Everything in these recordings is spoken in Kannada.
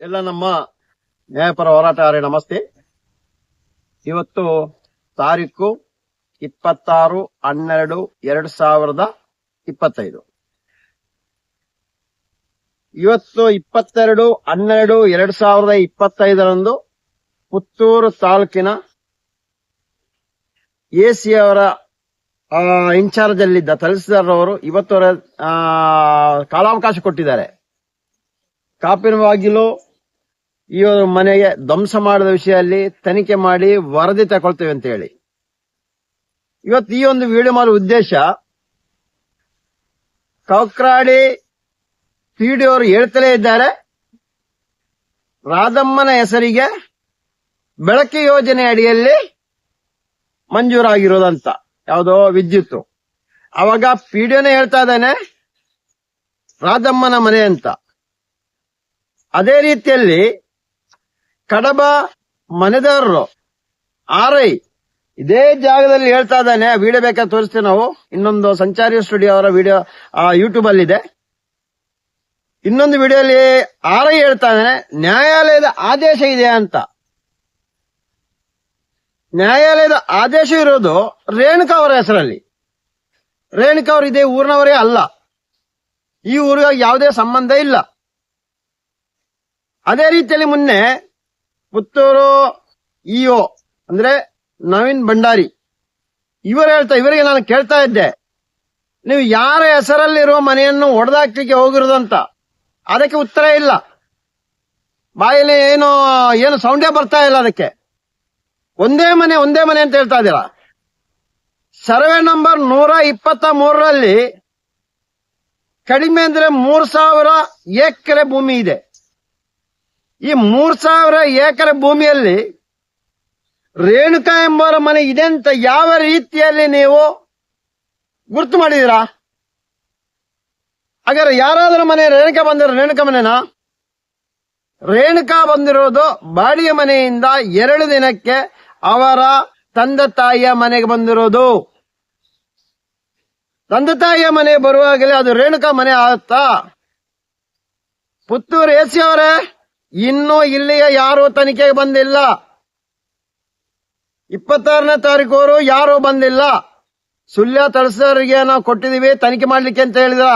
ಎಲ್ಲ ನಮ್ಮ ನ್ಯಾಯಪರ ಹೋರಾಟಗಾರಿ ನಮಸ್ತೆ. ಇವತ್ತು ತಾರೀಕು ಇಪ್ಪತ್ತಾರು ಹನ್ನೆರಡು ಎರಡು ಸಾವಿರದ ಇಪ್ಪತ್ತೈದು. ಇವತ್ತು ಇಪ್ಪತ್ತೆರಡು ಹನ್ನೆರಡು ಎರಡು ಸಾವಿರದ ಇಪ್ಪತ್ತೈದರಂದು ಪುತ್ತೂರು ತಾಲೂಕಿನ ಎಸಿ ಅವರ ಇನ್ಚಾರ್ಜ್ ಅಲ್ಲಿದ್ದ ತಹಸೀಲ್ದಾರ್ ಅವರು ಇವತ್ತು ಕಾಲಾವಕಾಶ ಕೊಟ್ಟಿದ್ದಾರೆ. ಕಾಪಿನ ಬಾಗಿಲು ಈ ಮನೆಗೆ ಧ್ವಂಸ ಮಾಡಿದ ವಿಷಯದಲ್ಲಿ ತನಿಖೆ ಮಾಡಿ ವರದಿ ತಗೊಳ್ತೇವೆ ಅಂತ ಹೇಳಿ. ಇವತ್ತು ಈ ಒಂದು ವಿಡಿಯೋ ಮಾಡೋ ಉದ್ದೇಶ, ಕೌಕ್ರಾಡಿ ಅವರು ಹೇಳ್ತಲೇ ಇದ್ದಾರೆ, ರಾಧಮ್ಮನ ಹೆಸರಿಗೆ ಬೆಳಕು ಯೋಜನೆ ಅಡಿಯಲ್ಲಿ ಮಂಜೂರಾಗಿರೋದಂತ ಯಾವುದೋ ವಿದ್ಯುತ್ ಅವಾಗ ಪಿಡಿಒನೇ ಹೇಳ್ತಾ ಇದ್ದಾನೆ, ರಾಧಮ್ಮನ ಮನೆ ಅಂತ. ಅದೇ ರೀತಿಯಲ್ಲಿ ಕಡಬ ಮನೆದಾರರು ಆರೈ, ಇದೇ ಜಾಗದಲ್ಲಿ ಹೇಳ್ತಾ ಇದ್ದಾನೆ ವಿಡಿಯೋ ಬೇಕಾದ್ರೆ ತೋರಿಸ್ತೀವಿ ನಾವು. ಇನ್ನೊಂದು ಸಂಚಾರಿ ಸ್ಟುಡಿಯೋ ಅವರ ವಿಡಿಯೋ ಯೂಟ್ಯೂಬ್ ಅಲ್ಲಿ ಇದೆ ಇನ್ನೊಂದು ವಿಡಿಯೋಲಿ ಆರೈ ಹೇಳ್ತಾ ಇದ್ದಾನೆ, ನ್ಯಾಯಾಲಯದ ಆದೇಶ ಇದೆ ಅಂತ. ನ್ಯಾಯಾಲಯದ ಆದೇಶ ಇರೋದು ರೇಣುಕಾ ಅವರ ಹೆಸರಲ್ಲಿ. ರೇಣುಕಾ ಅವರು ಇದೇ ಊರಿನವರೇ ಅಲ್ಲ. ಈ ಊರಿಗೆ ಯಾವುದೇ ಸಂಬಂಧ ಇಲ್ಲ. ಅದೇ ರೀತಿಯಲ್ಲಿ ಮೊನ್ನೆ ಪುತ್ತೂರು ಇಒ, ಅಂದ್ರೆ ನವೀನ್ ಭಂಡಾರಿ. ಇವರು ಹೇಳ್ತಾ, ಇವರಿಗೆ ನಾನು ಕೇಳ್ತಾ ಇದ್ದೆ, ನೀವು ಯಾರ ಹೆಸರಲ್ಲಿರುವ ಮನೆಯನ್ನು ಒಡೆದಾಕ್ಲಿಕ್ಕೆ ಹೋಗಿರೋದಂತ ಅದಕ್ಕೆ ಉತ್ತರ ಇಲ್ಲ. ಬಾಯಲ್ಲಿ ಏನು ಏನು ಸೌಂಡೇ ಬರ್ತಾ ಇಲ್ಲ ಅದಕ್ಕೆ. ಒಂದೇ ಮನೆ ಒಂದೇ ಮನೆ ಅಂತ ಹೇಳ್ತಾ ಇದ್ದೀರಾ? ಸರ್ವೆ ನಂಬರ್ ನೂರ ಇಪ್ಪತ್ತ ಮೂರರಲ್ಲಿ ಕಡಿಮೆ ಅಂದ್ರೆ ಮೂರು ಸಾವಿರ ಎಕರೆ ಭೂಮಿ ಇದೆ. ಈ ಮೂರ್ ಸಾವಿರ ಎಕರೆ ಭೂಮಿಯಲ್ಲಿ ರೇಣುಕಾ ಎಂಬವರ ಮನೆ ಇದೆ ಅಂತ ಯಾವ ರೀತಿಯಲ್ಲಿ ನೀವು ಗುರುತು ಮಾಡಿದೀರಾ ಹಾಗಾದ್ರೆ ಯಾರಾದರೂ ಮನೆ ರೇಣುಕಾ ಬಂದಿರೋ ರೇಣುಕಾ ಮನೆನಾ? ರೇಣುಕಾ ಬಂದಿರೋದು ಬಾಡಿಯ ಮನೆಯಿಂದ ಎರಡು ದಿನಕ್ಕೆ ಅವರ ತಂದೆ ತಾಯಿಯ ಮನೆಗೆ ಬಂದಿರೋದು. ತಂದೆ ತಾಯಿಯ ಮನೆ ಬರುವಾಗಲೇ ಅದು ರೇಣುಕಾ ಮನೆ ಆಗುತ್ತಾ? ಪುತ್ತೂರು ಎಸಿ ಅವರೇ? ಇನ್ನೂ ಇಲ್ಲಿಗೆ ಯಾರು ತನಿಖೆಗೆ ಬಂದಿಲ್ಲ. ಇಪ್ಪತ್ತಾರನೇ ತಾರೀಕು ಅವರು ಯಾರು ಬಂದಿಲ್ಲ. ಸುಳ್ಯ ತಳಸರಿಗೆ ನಾವು ಕೊಟ್ಟಿದೀವಿ ತನಿಖೆ ಮಾಡ್ಲಿಕ್ಕೆ ಅಂತ ಹೇಳಿದ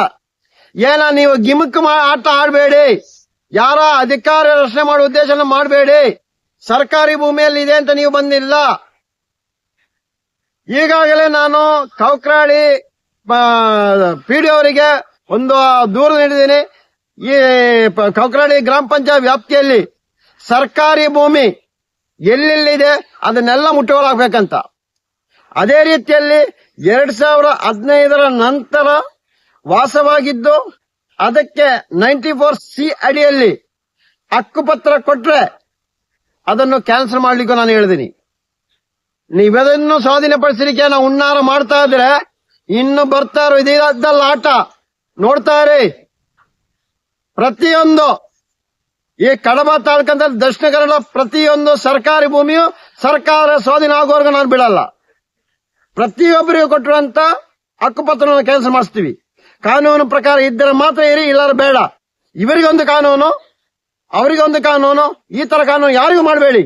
ಏನ ನೀವು ಗಿಮುಕ್ ಆಟ ಆಡಬೇಡಿ. ಯಾರ ಅಧಿಕಾರ ರಕ್ಷಣೆ ಮಾಡೋ ಉದ್ದೇಶನ ಮಾಡಬೇಡಿ. ಸರ್ಕಾರಿ ಭೂಮಿಯಲ್ಲಿ ಇದೆ ಅಂತ ನೀವು ಬಂದಿಲ್ಲ. ಈಗಾಗಲೇ ನಾನು ಕೌಕ್ರಾಳಿ ಪಿಡಿ ಅವರಿಗೆ ಒಂದು ದೂರು ನೀಡಿದ್ದೀನಿ. ಈ ಕೌಕರಾಣಿ ಗ್ರಾಮ ಪಂಚಾಯತ್ ವ್ಯಾಪ್ತಿಯಲ್ಲಿ ಸರ್ಕಾರಿ ಭೂಮಿ ಎಲ್ಲೆಲ್ಲಿದೆ ಅದನ್ನೆಲ್ಲ ಮುಟ್ಟುಗೋಲಾಗಬೇಕಂತ ಅದೇ ರೀತಿಯಲ್ಲಿ ಎರಡ್ ಸಾವಿರ ಹದಿನೈದರ ನಂತರ ವಾಸವಾಗಿದ್ದು ಅದಕ್ಕೆ ನೈಂಟಿ ಫೋರ್ ಸಿ ಅಡಿಯಲ್ಲಿ ಹಕ್ಕುಪತ್ರ ಕೊಟ್ರೆ ಅದನ್ನು ಕ್ಯಾನ್ಸಲ್ ಮಾಡ್ಲಿಕ್ಕೂ ನಾನು ಹೇಳಿದ್ದೀನಿ ನೀವೆದನ್ನು ಸ್ವಾಧೀನಪಡಿಸಲಿಕ್ಕೆ ನಾವು ಹುನ್ನಾರ ಮಾಡ್ತಾ ಇದ್ರೆ ಇನ್ನು ಬರ್ತಾ ಇರೋ ಆಟ ನೋಡ್ತಾರೆ ಪ್ರತಿಯೊಂದು ಈ ಕಡಬ ತಾಲೂಕಂತ ದಕ್ಷಿಣ ಕನ್ನಡ ಪ್ರತಿಯೊಂದು ಸರ್ಕಾರಿ ಭೂಮಿಯು ಸರ್ಕಾರ ಸ್ವಾಧೀನ ಆಗುವವರೆಗೂ ನಾನು ಬಿಡಲ್ಲ ಪ್ರತಿಯೊಬ್ಬರಿಗೂ ಕೊಟ್ಟಿರುವಂತ ಹಕ್ಕುಪತ್ರ ಕ್ಯಾನ್ಸಲ್ ಮಾಡಿಸ್ತೀವಿ. ಕಾನೂನು ಪ್ರಕಾರ ಇದ್ದರೆ ಮಾತ್ರ ಇರಿ ಇಲ್ಲಾರ ಬೇಡ. ಇವರಿಗೊಂದು ಕಾನೂನು, ಅವರಿಗೊಂದು ಕಾನೂನು, ಈ ತರ ಕಾನೂನು ಯಾರಿಗೂ ಮಾಡಬೇಡಿ.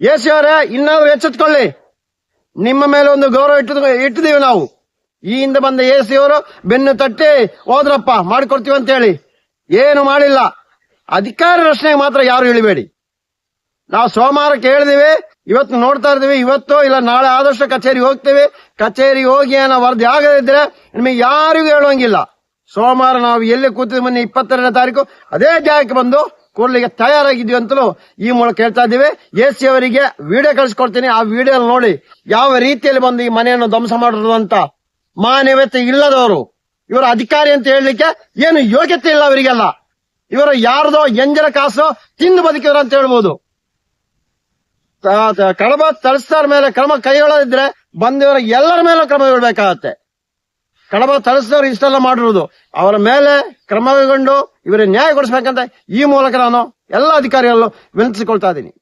ಎಸಿ ಅವರೇ, ಇನ್ನಾದ್ರೂ ಎಚ್ಚೆತ್ಕೊಳ್ಳಿ. ನಿಮ್ಮ ಮೇಲೆ ಒಂದು ಗೌರವ ಇಟ್ಟು ಇಟ್ಟಿದೀವಿ ನಾವು. ಈ ಹಿಂದೆ ಬಂದ ಎಸಿ ಅವರು ಬೆನ್ನು ತಟ್ಟಿ ಹೋದ್ರಪ್ಪ, ಮಾಡಿಕೊಡ್ತೀವಿ ಅಂತ ಹೇಳಿ ಏನು ಮಾಡಿಲ್ಲ. ಅಧಿಕಾರ ರಕ್ಷಣೆಗೆ ಮಾತ್ರ ಯಾರು ಇಳಿಬೇಡಿ. ನಾವು ಸೋಮವಾರ ಕೇಳಿದಿವಿ ಇವತ್ತು ನೋಡ್ತಾ ಇದ್ದೀವಿ ಇವತ್ತು ಇಲ್ಲ ನಾಳೆ ಆದಷ್ಟು ಕಚೇರಿ ಹೋಗ್ತೇವೆ. ಕಚೇರಿ ಹೋಗಿ ಏನೋ ವರದಿ ಆಗದಿದ್ರೆ ನಿಮಗೆ ಯಾರಿಗೂ ಹೇಳುವಂಗಿಲ್ಲ. ಸೋಮವಾರ ನಾವು ಎಲ್ಲಿ ಕೂತಿದ್ವಿ ಮೊನ್ನೆ ಇಪ್ಪತ್ತೆರಡನೇ ತಾರೀಕು, ಅದೇ ಜಾಗಕ್ಕೆ ಬಂದು ಕೂಡಲಿಗೆ ತಯಾರಾಗಿದ್ವಿ ಅಂತಲೂ ಈ ಮೂಲಕ ಹೇಳ್ತಾ ಇದ್ದೀವಿ. ಎ ಸಿ ಅವರಿಗೆ ವಿಡಿಯೋ ಕಳಿಸ್ಕೊಡ್ತೀನಿ. ಆ ವಿಡಿಯೋ ನೋಡಿ ಯಾವ ರೀತಿಯಲ್ಲಿ ಬಂದು ಈ ಮನೆಯನ್ನು ಧ್ವಂಸ ಮಾಡಿರೋದು ಅಂತ. ಮಾನವತೆ ಇಲ್ಲದವರು. ಇವರ ಅಧಿಕಾರಿ ಅಂತ ಹೇಳಲಿಕ್ಕೆ ಏನು ಯೋಗ್ಯತೆ ಇಲ್ಲ ಅವರಿಗೆಲ್ಲ. ಇವರ ಯಾರದೋ ಎಂಜರ ಕಾಸು ತಿಂದು ಬದುಕಿದ್ರು ಅಂತ ಹೇಳ್ಬೋದು. ಕಡಬ ತಳಿಸ್ತಾರ ಮೇಲೆ ಕ್ರಮ ಕೈಗೊಳ್ಳದಿದ್ರೆ ಬಂದವರ ಎಲ್ಲರ ಮೇಲೆ ಕ್ರಮ ಇಡಬೇಕಾಗತ್ತೆ. ಕಡಬ ತಳಸ್ದವ್ರು ಇಷ್ಟೆಲ್ಲ ಮಾಡಿರೋದು. ಅವರ ಮೇಲೆ ಕ್ರಮ ಕೈಗೊಂಡು ಇವರಿಗೆ ನ್ಯಾಯ ಕೊಡಿಸ್ಬೇಕಂತ ಈ ಮೂಲಕ ನಾನು ಎಲ್ಲ ಅಧಿಕಾರಿಗಳಲ್ಲೂ ವಿನಂತಿಸಿಕೊಳ್ತಾ ಇದ್ದೀನಿ.